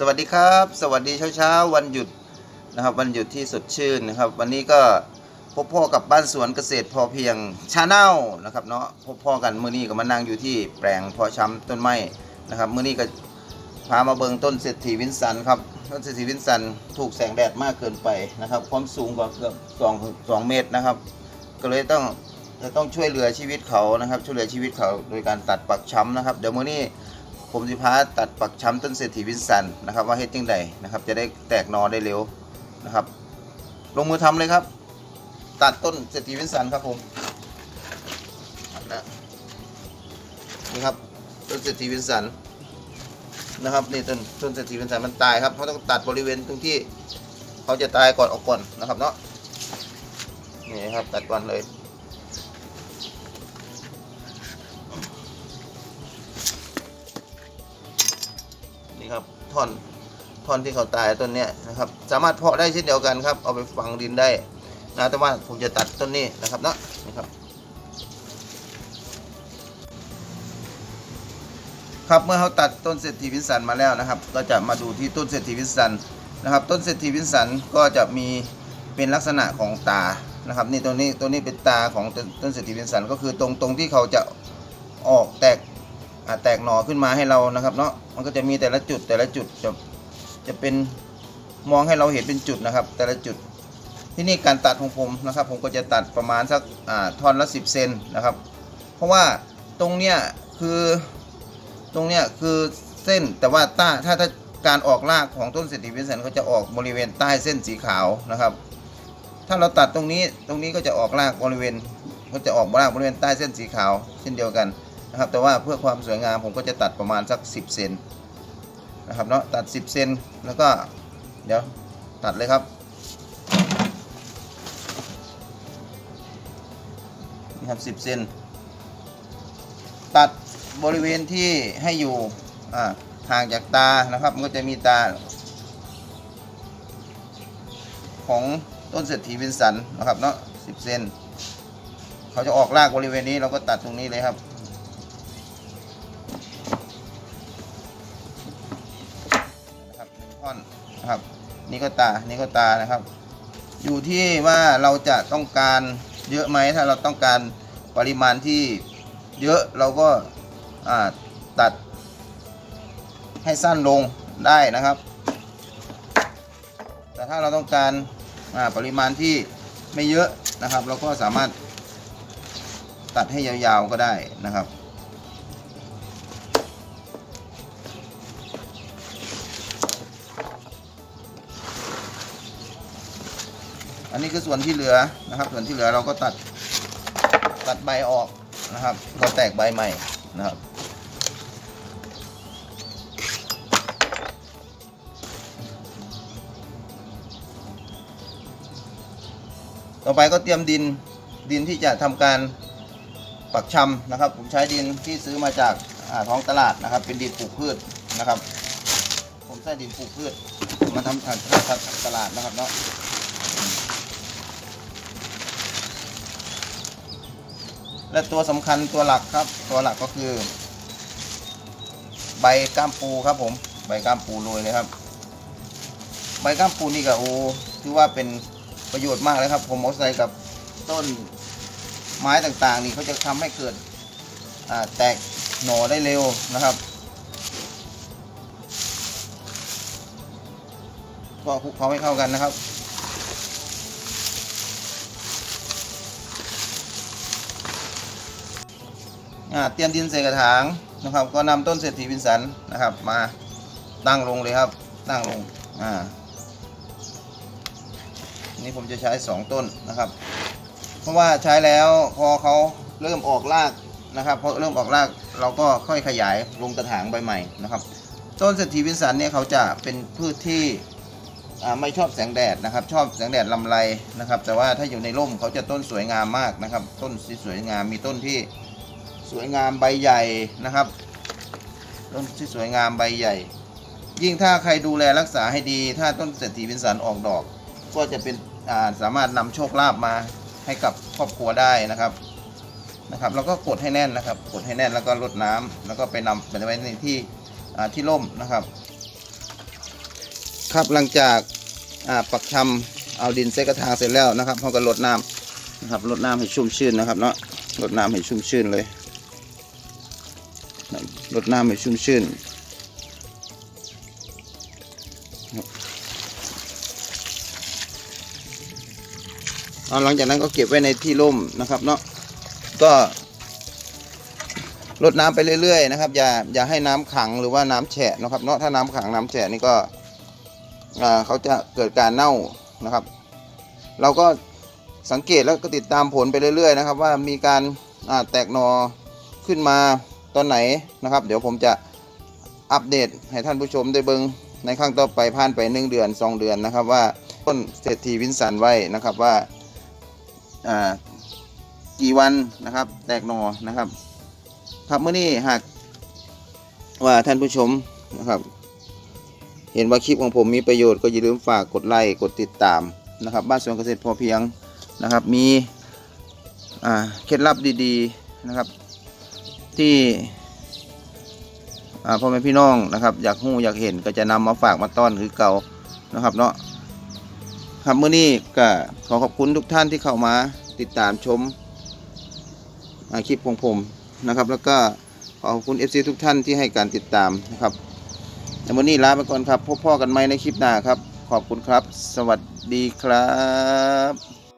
สวัสดีครับ สวัสดีเช้าเช้าๆวันหยุดนะครับวันหยุดที่สดชื่นนะครับ วันนี้ก็พบพ่อกับบ้านสวนเกษตรพอเพียงชาแนลนะครับเนาะพบพ่อกันมื้อนี้ก็มานั่งอยู่ที่แปลงพาะชำต้นไม้นะครับมื้อนี้ก็พามาเบิงต้นเศรษฐีวินสันครับต้นเศรษฐีวินสันถูกแสงแดดมากเกินไปนะครับ ความสูงกว่าเกือบสองสองเมตรนะครับ ก็เลยต้องจะต้องช่วยเหลือชีวิตเขานะครับ ช่วยเหลือชีวิตเขาโดยการตัดปักช้ำนะครับ เดี๋ยวมื้อนี้ ผมจะพาตัดปักช้ำต้นเศรษฐีวินสันนะครับ ว่าเฮ็ดจังใดนะครับ จะได้แตกนอได้เร็วนะครับ ลงมือทำเลยครับ ตัดต้นเศรษฐีวินสันครับผมนะนี่ครับต้นเศรษฐีวินสันนะครับนี่ต้นต้นเศรษฐีวินสันมันตายครับเขาต้องตัดบริเวณตรงที่เขาจะตายก่อนออกก่อนนะครับเนาะนี่ครับตัดก่อนเลย ครับท่อนท่อนที่เขาตายต้นเนี้ยนะครับ สามารถเพาะได้เช่นเดียวกันครับ เอาไปฝังดินได้นะแต่ว่าผมจะตัดต้นนี้นะครับเนาะนี่ครับ ครับเมื่อเขาตัดต้นเศรษฐีวินสันมาแล้วนะครับ ก็จะมาดูที่ต้นเศรษฐีวินสันนะครับ ต้นเศรษฐีวินสันก็จะมีเป็นลักษณะของตานะครับนี่ตัวนี้ตัวนี้เป็นตาของต้นต้นเศรษฐีวินสันก็คือตรงตรงที่เขาจะออกแตก แตกหน่อขึ้นมาให้เรานะครับเนาะมันก็จะมีแต่ละจุดแต่ละจุดจะจะเป็นมองให้เราเห็นเป็นจุดนะครับ แต่ละจุดที่นี่การตัดของผมนะครับ ผมก็จะตัดประมาณสักอ่าท่อนละ 10 เซนนะครับ เพราะว่าตรงเนี้ยคือตรงเนี้ยคือเส้นแต่ว่าต้าถ้าถ้าการออกรากของต้นเศรษฐีวิสันเขาจะออกบริเวณใต้เส้นสีขาวนะครับ ถ้าเราตัดตรงนี้ตรงนี้ก็จะออกรากบริเวณก็จะออกรากบริเวณใต้เส้นสีขาว เช่นเดียวกัน นะครับแต่ว่าเพื่อความสวยงามผมก็จะตัดประมาณสัก 10 เซนนะครับเนาะตัด 10 เซนแล้วก็เดี๋ยวตัดเลยครับนี่ครับ 10 เซนตัดบริเวณที่ให้อยู่ห่างจากตานะครับ มันก็จะมีตา ของต้นเศรษฐีวินสันนะครับเนาะ10 เซนเขาจะออกรากบริเวณนี้เราก็ตัดตรงนี้เลยครับ อนนะครับ นี่ก็ตา นี่ก็ตานะครับ อยู่ที่ว่าเราจะต้องการเยอะไหมถ้าเราต้องการปริมาณที่เยอะเราก็ตัดให้สั้นลงได้นะครับ แต่ถ้าเราต้องการปริมาณที่ไม่เยอะนะครับ เราก็สามารถตัดให้ยาวๆก็ได้นะครับ อันนี้คือส่วนที่เหลือนะครับ ส่วนที่เหลือเราก็ตัดตัดใบออกนะครับ เราแตกใบใหม่นะครับต่อไปก็เตรียมดินดินที่จะทำการปักชำนะครับ ผมใช้ดินที่ซื้อมาจากาท้องตลาดนะครับ เป็นดินปลูกพืชนะครับ ผมใช้ดินปลูกพืชมาทำทางตลาดนะครับเนาะ และตัวสำคัญตัวหลักครับ ตัวหลักก็คือ ใบก้ามปูครับผม ใบก้ามปูโรยเลยครับ ใบก้ามปูนี่ก็โอ้ถือว่าเป็นประโยชน์มากเลยครับ ผมเอาใส่กับต้นไม้ต่างๆ นี่เขาจะทำให้เกิดแตกหน่อได้เร็วนะครับก็คลุกเคล้าให้เข้ากันนะครับ เตรียมดินใส่กระถางนะครับ ก็นำต้นเศรษฐีวินสันนะครับ มาตั้งลงเลยครับ ตั้งลงอ่านี่ผมจะใช้สองต้นนะครับ เพราะว่าใช้แล้วพอเขาเริ่มออกรากนะครับพอเริ่มออกรากเราก็ค่อยขยายลงกระถางใบใหม่นะครับ ต้นเศรษฐีวินสันเนี่ยเขาจะเป็นพืชที่ไม่ชอบแสงแดดนะครับ ชอบแสงแดดลำไรนะครับ แต่ว่าถ้าอยู่ในร่มเขาจะต้นสวยงามมากนะครับ ต้นสวยงามมีต้นที่ สวยงามใบใหญ่นะครับ ต้นที่สวยงามใบใหญ่ ยิ่งถ้าใครดูแลรักษาให้ดี ถ้าต้นเศรษฐีวินสันออกดอก ก็จะเป็นาสามารถนำโชคลาภมาให้กับครอบครัวได้นะครับนะครับ แล้วก็กดให้แน่นนะครับ กดให้แน่นแล้วก็รดน้ำแล้วก็ไปนำไปไว้ในที่ที่ร่มนะครับ ครับหลังจากาปักชำเอาดินใส่กระถางเสร็จแล้วนะครับเขาก็ลดน้ำนะครับลดน้ำให้ชุ่มชื่นนะครับเนาะลดน้ำให้ชุ่มชื่นเลย ลดน้ำให้ชุ่มชื่นหลังจากนั้นก็เก็บไว้ในที่ร่มนะครับเนาะก็ลดน้ำไปเรื่อยๆนะครับอย่าอย่าให้น้ำขังหรือว่าน้ำแฉะนะครับเนาะถ้าน้ำขังน้ำแฉะนี่ก็เขาจะเกิดการเน่านะครับ เราก็สังเกตแล้วก็ติดตามผลไปเรื่อยๆนะครับ ว่ามีการแตกหนอขึ้นมา ตอนไหนนะครับ เดี๋ยวผมจะอัปเดตให้ท่านผู้ชมได้เบิงในครั้งต่อไปผ่านไปหนึ่งเดือนสองเดือนนะครับว่าต้นเศรษฐีวินสันไว้นะครับว่าอ่ากี่วันนะครับ แตกหนอนะครับ ครับเมื่อนี้หากว่าท่านผู้ชมนะครับ เห็นว่าคลิปของผมมีประโยชน์ก็อย่าลืมฝากกดไลค์กดติดตามนะครับ บ้านสวนเกษตรพอเพียงนะครับ มีอ่าเคล็ดลับดีๆนะครับ ที่พ่อแม่พี่น้องนะครับ อยากหู้อยากเห็นก็จะนำมาฝากมาต้อนคือเก่านะครับเนาะครับเมื่อนี้ก็ขอขอบคุณทุกท่านที่เข้ามาติดตามชมคลิปของผมนะครับ แล้วก็ขอขอบคุณ FC ทุกท่านที่ให้การติดตามนะครับแต่วันนี้ลาไปก่อนครับ พบพ่อกันใหมในคลิปหน้าครับ ขอบคุณครับ สวัสดีครับ